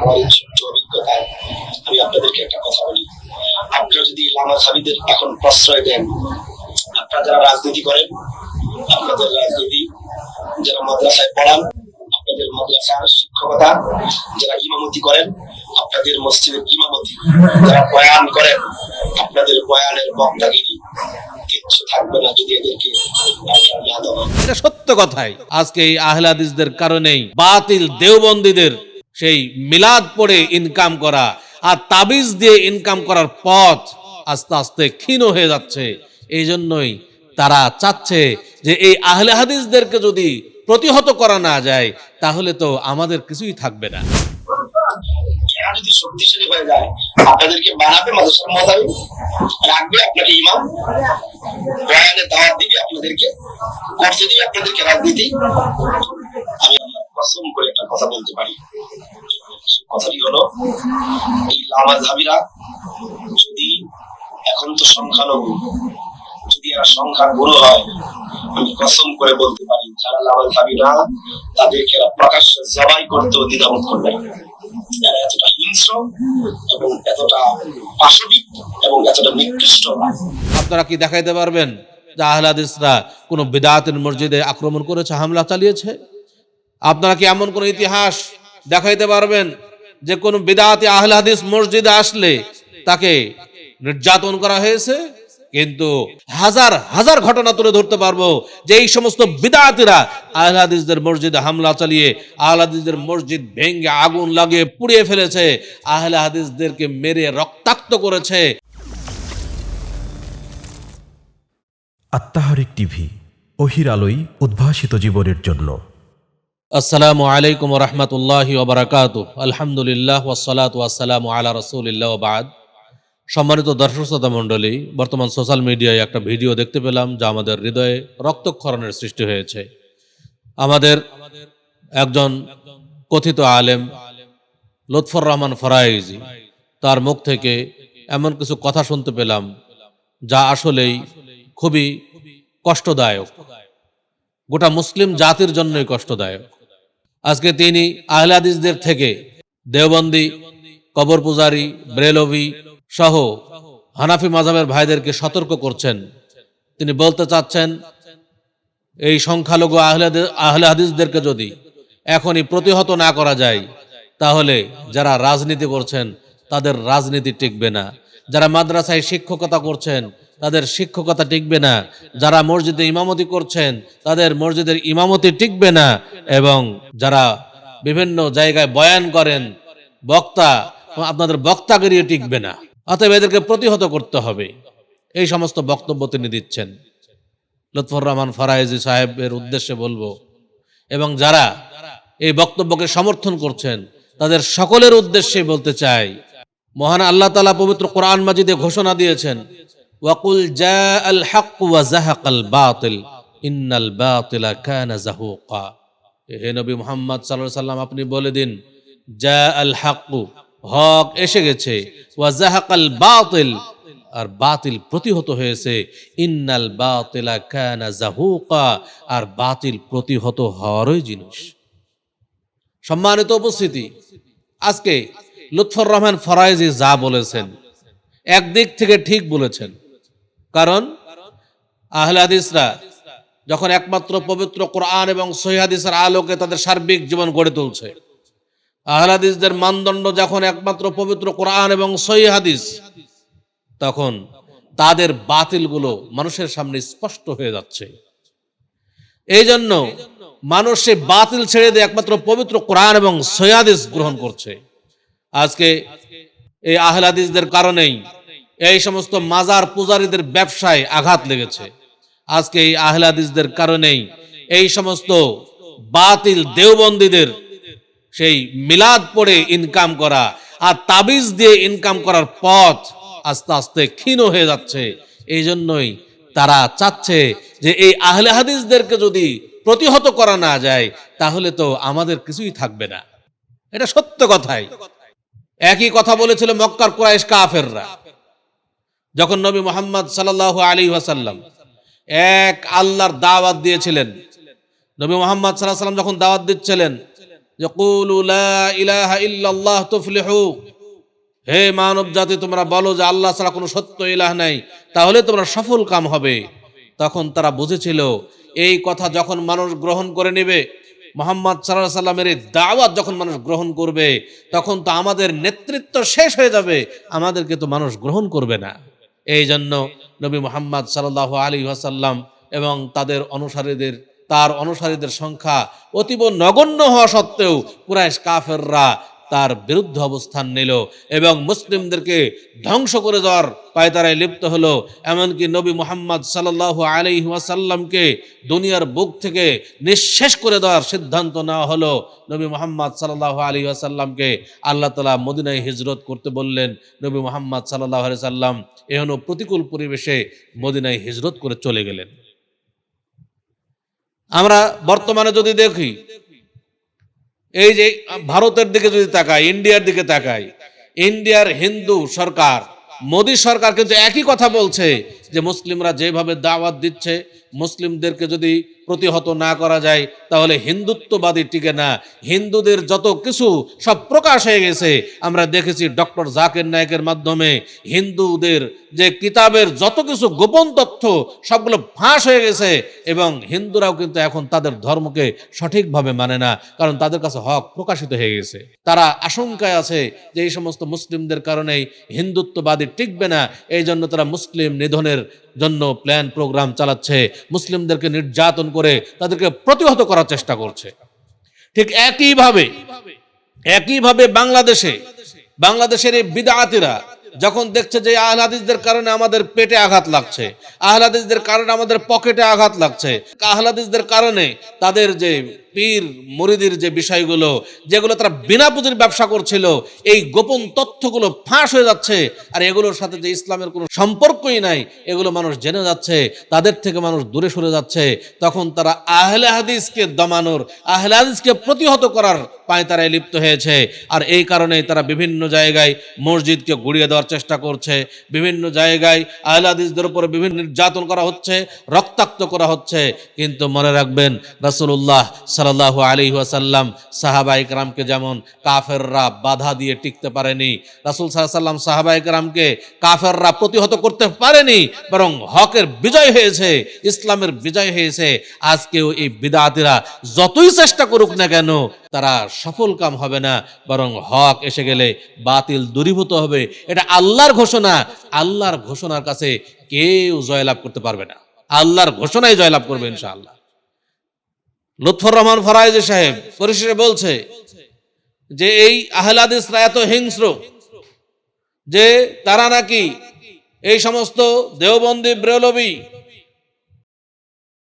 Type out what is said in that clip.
আমার এই ছোট্ট অভিজ্ঞতায় আমি আপনাদেরকে একটা কথা বলি। আপনারা যদি লামা সাবিদের এখন প্রশ্রয় দেন, আপনারা যারা রাজনীতি করেন, আপনাদের রাজনীতি, যারা মাদ্রাসায় পড়ান, আপনাদের মাদ্রাসার শিক্ষকতা, যারা ইমামতি করেন, আপনাদের মসজিদের ইমামতি, যারা বয়ান করেন, আপনাদের বয়ানের বক্তাগিরি থাকবে না যদি এদেরকে সত্য কথাই। আজকে এই আহলাদিসদের কারণেই বাতিল দেওবন্দীদের সেই মিলাদ পড়ে ইনকাম করা আর তাবিজ দিয়ে ইনকাম করার পথ আস্তে আস্তে ক্ষীণ হয়ে যাচ্ছে। এই জন্যই তারা চাচ্ছে যে এই আহলে হাদিসদেরকে যদি প্রতিহত করা না যায়, তাহলে তো আমাদের কিছুই থাকবে না। আপনাদেরকে রাজনীতি। আমি কথা বলতে পারি। কথাটি হলো, এই লামা ঝাবিরা যদি এখন তো সংখ্যালঘু, যদি এরা সংখ্যা গুরু হয়, আমি কসম করে বলতে পারি, যারা লামা ঝাবিরা তাদেরকে এরা প্রকাশ্যে জবাই করতেও দ্বিধাবোধ করবে এরা এতটা হিংস্র এবং এতটা পাশবিক এবং এতটা নিকৃষ্ট আপনারা কি দেখাইতে পারবেন আহলাদিসরা কোনো বিদাতের মসজিদে আক্রমণ করেছে, হামলা চালিয়েছে? আপনারা কি এমন কোন ইতিহাস দেখাইতে পারবেন যে কোন বিদাতি আহলাদিস মসজিদে আসলে তাকে নির্যাতন করা হয়েছে, কিন্তু হাজার হাজার ঘটনা তুলে ধরতে পারব যে এই সমস্ত বিদাতিরা আহলাদিসদের মসজিদে হামলা চালিয়ে আহলাদিসদের মসজিদ ভেঙ্গে আগুন লাগিয়ে পুড়িয়ে ফেলেছে, আহলে হাদিসদেরকে মেরে রক্তাক্ত করেছে। আত্মাহারিক টিভি, অহির আলোই উদ্ভাসিত জীবনের জন্য। আসসালামু আলাইকুম রহমতুল্লাহ ওবরাকাত আলহামদুলিল্লাহ ওসালাত ওয়াসালাম আলা রসুলিল্লাহ বাদ। সম্মানিত দর্শক শ্রোতা মণ্ডলী, বর্তমান সোশ্যাল মিডিয়ায় একটা ভিডিও দেখতে পেলাম যা আমাদের হৃদয়ে রক্তক্ষরণের সৃষ্টি হয়েছে। আমাদের একজন কথিত আলেম, লুৎফর রহমান ফরাইজি, তার মুখ থেকে এমন কিছু কথা শুনতে পেলাম যা আসলেই খুবই কষ্টদায়ক। গোটা মুসলিম জাতির জন্যই কষ্টদায়ক। আজকে তিনি আহলাদিসদের থেকে দেওবন্দি, কবর পূজারি, ব্রেলভি সহ হানাফি মাজাবের ভাইদেরকে সতর্ক করছেন। তিনি বলতে চাচ্ছেন, এই সংখ্যালঘু আহলে হাদিসদেরকে যদি এখনই প্রতিহত না করা যায়, তাহলে যারা রাজনীতি করছেন, তাদের রাজনীতি টিকবে না। যারা মাদ্রাসায় শিক্ষকতা করছেন তাদের শিক্ষকতা টিকবে না। যারা মসজিদে ইমামতি করছেন, তাদের মসজিদের ইমামতি টিকবে না এবং যারা বিভিন্ন জায়গায় বয়ান করেন, বক্তা, আপনাদের বক্তাগিরিও টিকবে না। অতএব এদেরকে প্রতিহত করতে হবে। এই সমস্ত বক্তব্য তিনি দিচ্ছেন। লুৎফর রহমান ফারাইজি সাহেবের উদ্দেশ্যে বলব, এবং যারা এই বক্তব্যকে সমর্থন করছেন, তাদের সকলের উদ্দেশ্যে বলতে চাই, মহান আল্লাহ তালা পবিত্র কোরআন মাজিদে ঘোষণা দিয়েছেন ওয়াকুল জা ওয়া জাহাকাল বাতিল, ইন্নাল বাতিলা কানা জাহুকা। হে নবী মুহাম্মদ সাল্লাল্লাহু সাল্লাম, আপনি বলে দিন জা আল হক হক এসে গেছে, ওয়া জাহাকাল বাতিল, আর বাতিল প্রতিহত হয়েছে, ইন্নাল বাতিলা কানা জাহুকা, আর বাতিল প্রতিহত হওয়ারই জিনিস। সম্মানিত উপস্থিতি, আজকে লুৎফর রহমান ফরাইজি যা বলেছেন, একদিক থেকে ঠিক বলেছেন। কারণ আহলে হাদিসরা যখন একমাত্র পবিত্র কোরআন এবং সহিহাদিসের আলোকে তাদের সার্বিক জীবন গড়ে তুলছে। আহলাদিসদের মানদণ্ড যখন একমাত্র পবিত্র কোরআন এবং সহিহাদিস তখন তাদের বাতিলগুলো মানুষের সামনে স্পষ্ট হয়ে যাচ্ছে। এই জন্য মানুষ বাতিল ছেড়ে দিয়ে একমাত্র পবিত্র কোরআন এবং সয়াদিস গ্রহণ করছে। আজকে এই আহলাদিসদের কারণেই এই সমস্ত মাজার পূজারীদের ব্যবসায় আঘাত লেগেছে। আজকে এই আহলাদিসদের কারণেই এই সমস্ত বাতিল দেওবন্দীদের সেই মিলাদ পড়ে ইনকাম করা আর তাবিজ দিয়ে ইনকাম করার পথ আস্তে আস্তে ক্ষীণ হয়ে যাচ্ছে। এই জন্যই তারা চাচ্ছে যে এই আহলে হাদিসদেরকে যদি প্রতিহত করা না যায়, তাহলে তো আমাদের কিছুই থাকবে না। এটা সত্য কথাই। একই কথা বলেছিল মক্কার কুরাইশ কাফেররা। যখন নবী মোহাম্মদ সাল্লাহ আলী ওয়াসাল্লাম এক আল্লাহর দাওয়াত দিয়েছিলেন, নবী মোহাম্মদ সাল্লাহ সাল্লাম যখন দাওয়াত দিচ্ছিলেন যে ইল্লাল্লাহ হে মানব জাতি, তোমরা বলো যে আল্লাহ ছাড়া কোনো সত্য ইলাহ নাই, তাহলে তোমরা সফল কাম হবে। তখন তারা বুঝেছিল, এই কথা যখন মানুষ গ্রহণ করে নেবে, মোহাম্মদ সাল্লাহ সাল্লামের এই দাওয়াত যখন মানুষ গ্রহণ করবে, তখন তো আমাদের নেতৃত্ব শেষ হয়ে যাবে, আমাদেরকে তো মানুষ গ্রহণ করবে না। এই জন্য নবী মোহাম্মদ সাল্লাহ আলী ওয়াসাল্লাম এবং তাদের অনুসারীদের, তার অনুসারীদের সংখ্যা অতীব নগণ্য হওয়া সত্ত্বেও কুরাইশ কাফেররা তার বিরুদ্ধে অবস্থান নিল এবং মুসলিমদেরকে ধ্বংস করে দেওয়ার পায়তারায় লিপ্ত হলো। এমনকি নবী মোহাম্মদ সাল্লাহ আলি ওয়াসাল্লামকে দুনিয়ার বুক থেকে নিঃশেষ করে দেওয়ার সিদ্ধান্ত নেওয়া হলো। নবী মোহাম্মদ সাল্লাহ আলী ওয়াসাল্লামকে আল্লাহ তালা মদিনায় হিজরত করতে বললেন, নবী মোহাম্মদ সাল্লাহ আলি সাল্লাম এহন প্রতিকূল পরিবেশে মদিনায় হিজরত করে চলে গেলেন। আমরা বর্তমানে যদি দেখি এই যে ভারতের দিকে যদি তাকাই, ইন্ডিয়ার দিকে তাকাই, ইন্ডিয়ার হিন্দু সরকার, মোদী সরকার কিন্তু একই কথা বলছে যে মুসলিমরা যেভাবে দাওয়াত দিচ্ছে, মুসলিমদেরকে যদি প্রতিহত না করা যায়, তাহলে হিন্দুত্ববাদী টিকে না। হিন্দুদের যত কিছু সব প্রকাশ হয়ে গেছে। আমরা দেখেছি ডক্টর জাকির নায়কের মাধ্যমে হিন্দুদের যে কিতাবের যত কিছু গোপন তথ্য, সবগুলো ফাঁস হয়ে গেছে এবং হিন্দুরাও কিন্তু এখন তাদের ধর্মকে সঠিকভাবে মানে না, কারণ তাদের কাছে হক প্রকাশিত হয়ে গেছে। তারা আশঙ্কায় আছে যে এই সমস্ত মুসলিমদের কারণেই হিন্দুত্ববাদী টিকবে না, এই জন্য তারা মুসলিম নিধনের জন্য প্ল্যান প্রোগ্রাম চালাচ্ছে। মুসলিমদেরকে নির্যাতন করে তাদেরকে প্রতিহত করার চেষ্টা করছে। ঠিক একইভাবে একইভাবে বাংলাদেশে, বাংলাদেশের এই বিদাতিরা যখন দেখছে যে আহলাদিসদের কারণে আমাদের পেটে আঘাত লাগছে আহলাদিসদের কারণে আমাদের পকেটে আঘাত লাগছে আহলাদিসদের কারণে তাদের যে পীর মুরিদির যে বিষয়গুলো, যেগুলো তারা বিনা পুঁজির ব্যবসা করছিল, এই গোপন তথ্যগুলো ফাঁস হয়ে যাচ্ছে। আর এগুলোর সাথে যে ইসলামের কোনো সম্পর্কই নাই, এগুলো মানুষ জেনে যাচ্ছে, তাদের থেকে মানুষ দূরে সরে যাচ্ছে। তখন তারা আহলে হাদিসকে দমানোর, আহলে হাদিসকে প্রতিহত করার পায়তারায় লিপ্ত হয়েছে। আর এই কারণেই তারা বিভিন্ন জায়গায় মসজিদকে গুড়িয়ে দেওয়ার চেষ্টা করছে। বিভিন্ন জায়গায় আহলে হাদিসদের উপরে বিভিন্ন নির্যাতন করা হচ্ছে, রক্তাক্ত করা হচ্ছে। কিন্তু মনে রাখবেন, রাসূলুল্লাহ সাল্লাল্লাহু আলাইহি ওয়াসাল্লাম সাহাবা ইকরামকে যেমন কাফেররা বাধা দিয়ে টিকতে পারেনি, রাসূল আলাইহি সাহাবা ইকরামকে কাফেররা প্রতিহত করতে পারেনি, বরং হকের বিজয় হয়েছে, ইসলামের বিজয় হয়েছে, আজকেও এই বিদাতিরা যতই চেষ্টা করুক না কেন তারা সফল কাম হবে না, বরং হক এসে গেলে বাতিল দূরীভূত হবে, এটা আল্লাহর ঘোষণা, আল্লাহর ঘোষণার কাছে কেউ জয়লাভ করতে পারবে না, আল্লাহর ঘোষণায় জয়লাভ করবে ইনশাআল্লাহ। লুৎফর রহমান ফরাইজ সাহেব পরিশেষে বলছে যে এই আহলাদিসরা এত হিংস্র যে তারা নাকি এই সমস্ত দেওবন্দি ব্রেলবি